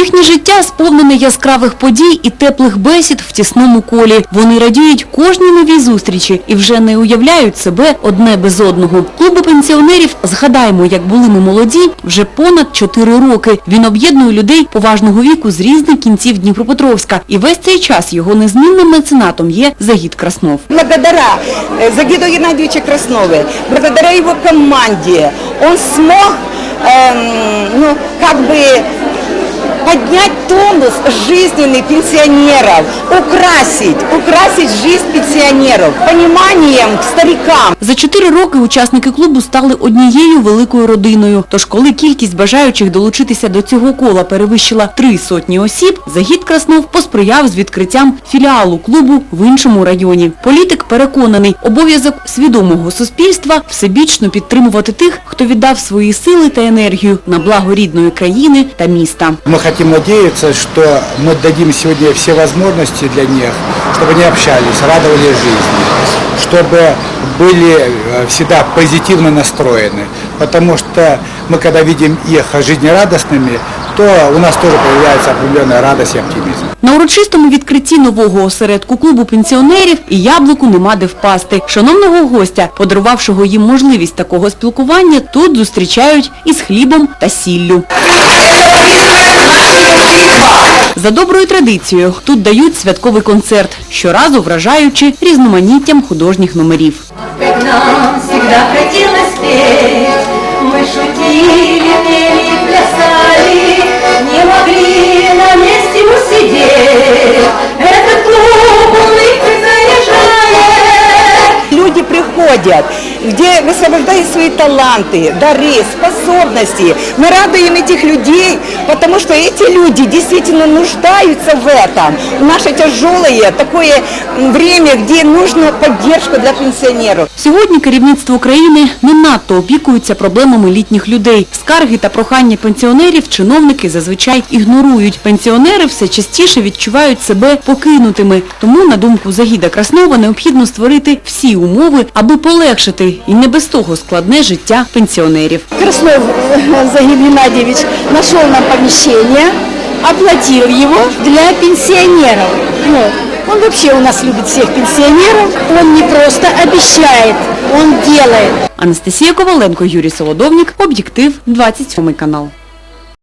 Їхнє життя сповнене яскравих подій і теплих бесід в тісному колі. Вони радіють кожній новій зустрічі і вже не уявляють себе одне без одного. Клубу пенсіонерів «Згадаємо, як були ми молоді» вже понад 4 роки. Він об'єднує людей поважного віку з різних кінців Дніпропетровська. І весь цей час його незмінним меценатом є Загід Краснов. Благодаря э, Загиду Геннадьевича Краснове, благодаря его команде, он смог, эм, ну, как бы поднять тонус жизненный пенсионеров, украсить, украсить жизнь пенсионеров, пониманием к старикам. За чотири роки учасники клубу стали однією великою родиною. Тож, коли кількість бажаючих долучитися до цього кола перевищила три сотні осіб, Загід Краснов посприяв з відкриттям філіалу клубу в іншому районі. Політик переконаний, обов'язок свідомого суспільства всебічно підтримувати тих, хто віддав свої сили та енергію на благо рідної країни та міста Мы хотим надеяться, что мы дадим сегодня все возможности для них, чтобы они общались, радовали жизни, чтобы были э, всегда позитивно настроены. Потому что мы когда видим их жизнерадостными, то у нас тоже появляется определенная радость и оптимизм. На урочистому відкритті нового осередку клубу пенсіонерів і яблуку нема де впасти. Шановного гостя, подарувавшого їм можливість такого спілкування, тут зустрічають із хлібом та сіллю. За доброю традицією тут дають святковий концерт, щоразу вражаючи різноманіттям художніх номерів. Как нам всегда хотелось петь, мы шутили, пели, плясали, не могли на месте усидеть. Этот клуб улыбкой заряжает. Люди приходят, где высвобождают свои таланты, дары, способности. Мы радуем этих людей, потому что эти люди действительно нуждаются в этом. В наше тяжелое такое м, время, где нужна поддержка для пенсионеров. Сьогодні керівництво країни не надто опікується проблемами літніх людей. Скарги та прохання пенсіонерів чиновники зазвичай ігнорують. Пенсіонери все частіше відчувають себе покинутими. Тому, на думку Загіда Краснова, необхідно створити всі умови, аби полегшити і не без того складне життя пенсіонерів. Краснов э, Загиб Геннадійович знайшов нам поміщення, оплатив його для пенсіонерів. Ну, он вообще у нас любит всех пенсионеров. Он не просто обещает, он делает. Анастасія Коваленко, Юрій Солодовник, Об'єктив, 27 канал.